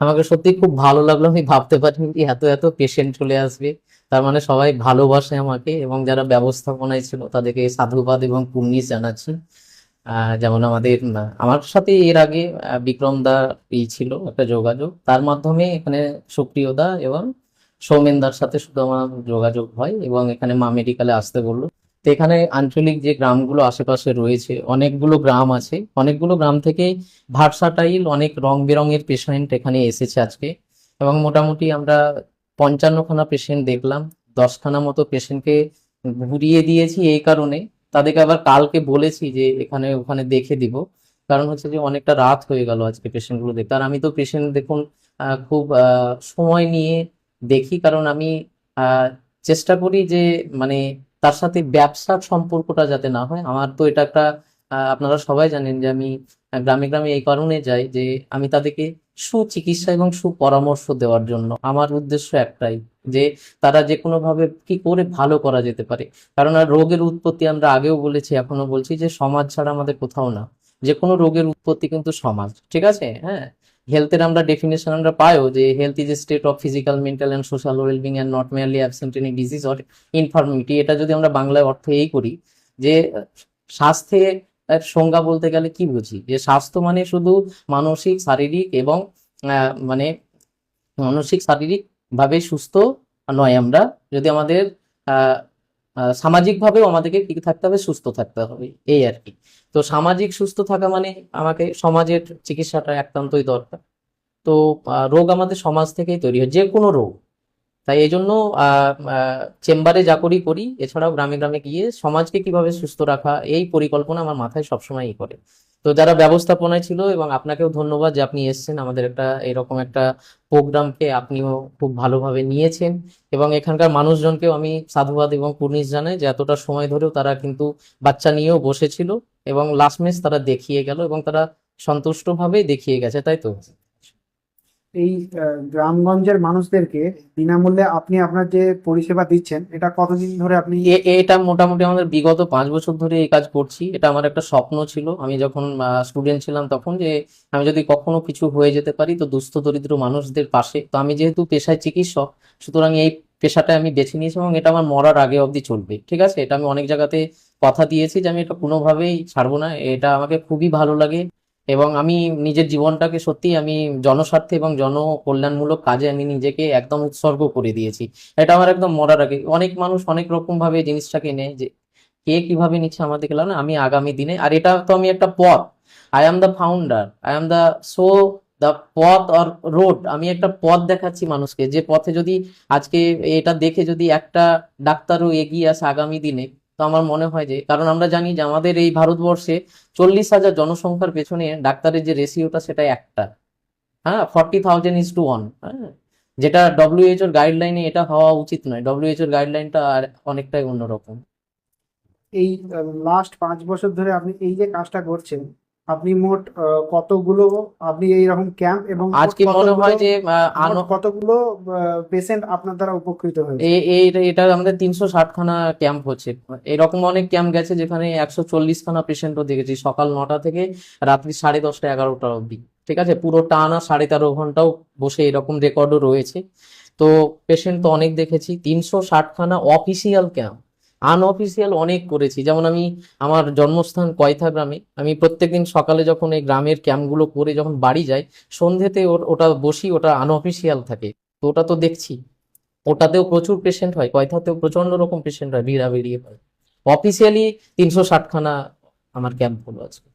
আমাকে সত্যি খুব ভালো লাগল, আমি ভাবতে পারিনি এত এত পেশেন্ট চলে আসবে। তার মানে সবাই ভালোবাসে আমাকে এবং যারা ব্যবস্থাপনায় ছিল তাদেরকে সাধুবাদ এবং কুর্নিশ জানাচ্ছি। যেমন আমাদের, আমার সাথে এর আগে বিক্রম দা ছিল, একটা যোগাযোগ। তার মাধ্যমে এখানে সুপ্রিয় দা এবং সৌমেন দার সাথে শুধু আমার যোগাযোগ হয় এবং এখানে মা মেডিকেলে আসতে বলল। তো এখানে আঞ্চলিক যে গ্রামগুলো আশেপাশে রয়েছে, অনেকগুলো গ্রাম আছে। অনেকগুলো গ্রাম থেকে ভার্সাটাইল অনেক রং বেরঙের পেশেন্ট এখানে এসেছে আজকে। এবং মোটামুটি আমরা পঞ্চান্নখানা পেশেন্ট দেখলাম, দশখানা মতো পেশেন্টকে ঘুরিয়ে দিয়েছি এই কারণে। তাদেরকে আবার কালকে বলেছি যে এখানে, ওখানে দেখে দিব। কারণ হচ্ছে যে অনেকটা রাত হয়ে গেল আজকে পেশেন্টগুলো দেখতে। আর আমি তো পেশেন্ট দেখুন খুব সময় নিয়ে দেখি। কারণ আমি চেষ্টা করি যে মানে তার সাথে ব্যবসার সম্পর্কটা যাতে না হয়, আমার তো এটা একটা আপনারা সবাই জানেন যে আমি গ্রামে গ্রামে এই কারণে যাই যে আমি তাদেরকে সুচিকিৎসা এবং সুপরামর্শ দেওয়ার জন্য আমার উদ্দেশ্য একটাই যে তারা যে কোনোভাবে কি করে ভালো করা যেতে পারে। কারণ আর রোগের উৎপত্তি আমরা আগেও বলেছি এখনও বলছি যে সমাজ ছাড়া আমাদের কোথাও না। যে কোনো রোগের উৎপত্তি কিন্তু সমাজ ঠিক আছে? হ্যাঁ? হেলথের আমরা ডেফিনেশন আমরা পাইও যে health is state of physical mental and social wellbeing and not merely absent any disease or infirmity এটা যদি আমরা বাংলায় অর্থ এই করি যে, স্বাস্থ্যে সংজ্ঞা বলতে গেলে কি বুঝি? যে স্বাস্থ্য মানে শুধু মানসিক, শারীরিক এবং মানে মানসিক শারীরিক ভাবে সুস্থ নয় আমরা। যদি আমাদের সামাজিকভাবেও আমাদেরকে কি থাকতে হবে, সুস্থ থাকতে হবে, এই আর কি। তো সামাজিক সুস্থ থাকা মানে আমাকে সমাজের চিকিৎসাটা একান্তই দরকার। তো রোগ আমাদের সমাজ থেকেই তৈরি হয় যে কোনো রোগ। তাই এই জন্য চেম্বারে যা করি করি, এছাড়াও গ্রামে গ্রামে গিয়ে সমাজকে কীভাবে সুস্থ রাখা, এই পরিকল্পনা আমার মাথায় সবসময়ই করে। তো যারা ব্যবস্থাপনায় ছিল এবং আপনাকেও ধন্যবাদ যে আপনি এসেছেন, আমাদের একটা এরকম একটা প্রোগ্রামকে আপনিও খুব ভালোভাবে নিয়েছেন এবং এখানকার মানুষজনকেও আমি সাধুবাদ এবং কুর্নিশ জানাই যে এতটা সময় ধরেও তারা কিন্তু বাচ্চা নিয়েও বসেছিল এবং লাস্ট মেস তারা দেখিয়ে গেল এবং তারা সন্তুষ্টভাবেই দেখিয়ে গেছে, তাই তো? এই গ্রামগঞ্জের মানুষদেরকে বিনামূল্যে আপনি আপনার যে পরিষেবা দিচ্ছেন, এটা কতদিন ধরে আপনি এটা মোটামুটি আমাদের বিগত পাঁচ বছর ধরে এই কাজ করছি। এটা আমার একটা স্বপ্ন ছিল। আমি যখন স্টুডেন্ট ছিলাম তখন যে আমি যদি কখনো কিছু হয়ে যেতে পারি তো দুস্থ, দরিদ্র মানুষদের পাশে। তো আমি যেহেতু পেশায় চিকিৎসক, সুতরাং এই পেশাটা আমি বেছে নিয়েছি এবং এটা আমার মরার আগে অবধি চলবে, ঠিক আছে? এটা আমি অনেক জায়গাতে কথা দিয়েছি যে আমি এটা কোনোভাবেই ছাড়বো না। এটা আমাকে খুবই ভালো লাগে। এবং আমি নিজের জীবনটাকে সত্যি আমি জনস্বার্থে এবং জনকল্যাণমূলক কাজে আমি নিজেকে একদম উৎসর্গ করে দিয়েছি। এটা আমার একদম মরার আগে। অনেক মানুষ অনেক রকম ভাবে জিনিসটাকে নেয় যে, কে কীভাবে নিচ্ছে আমাদের গেলাম না? আমি আগামী দিনে, আর এটা তো আমি একটা পথ। I am the founder I am the so the পথ অর রোড আমি একটা পথ দেখাচ্ছি মানুষকে। যে পথে যদি আজকে এটা দেখে যদি একটা ডাক্তারও এগিয়ে আসে আগামী দিনে তো আমার মনে হয় যে, কারণ আমরা জানি যে আমাদের এই ভারতবর্ষে চল্লিশ হাজার জনসংখ্যার পেছনে ডাক্তারের যে রেশিওটা সেটা একটা। হ্যাঁ forty thousand is two one হ্যাঁ যেটা ডব্লিউএইচওর গাইডলাইনে এটা হওয়া উচিত নয়। ডব্লিউএইচওর গাইডলাইনটা আর অনেকটাই অন্যরকম। এই লাস্ট পাঁচ বছর ধরে আপনি এই যে কাজটা করছেন আপনি মোট কতগুলো আপনি এইরকম ক্যাম্প এবং আজকে মনে হয় যে কতগুলো পেশেন্ট আপনার দ্বারা উপকৃত হয়েছে? এটা আমাদের তিনশো ষাট খানা ক্যাম্প হচ্ছে। এরকম অনেক ক্যাম্প গেছে যেখানে একশো চল্লিশ খানা পেশেন্টও দেখেছি। সকাল নটা থেকে রাত্রি সাড়ে দশটা এগারোটা অবধি। ঠিক আছে? পুরো টানা সাড়ে তেরো ঘন্টাও বসে এরকম রেকর্ডও রয়েছে। তো পেশেন্ট তো অনেক দেখেছি। তিনশো ষাট খানা অফিসিয়াল ক্যাম্প আনঅফিসিয়াল অনেক করেছি। যেমন আমি আমার জন্মস্থান কয়থা গ্রামে, আমি প্রত্যেকদিন সকালে যখন এই গ্রামের ক্যাম্পগুলো করে যখন বাড়ি যাই, সন্ধ্যেতে ওটা বসি, ওটা আনঅফিসিয়াল থাকে। তো ওটা তো দেখছি। ওটাতেও প্রচুর পেশেন্ট হয়, কয়থাতেও প্রচণ্ড রকম পেশেন্ট হয়, ভিড়াভিড়ি হয়। অফিসিয়ালি তিনশো ষাটখানা আমার ক্যাম্প হলো আজকে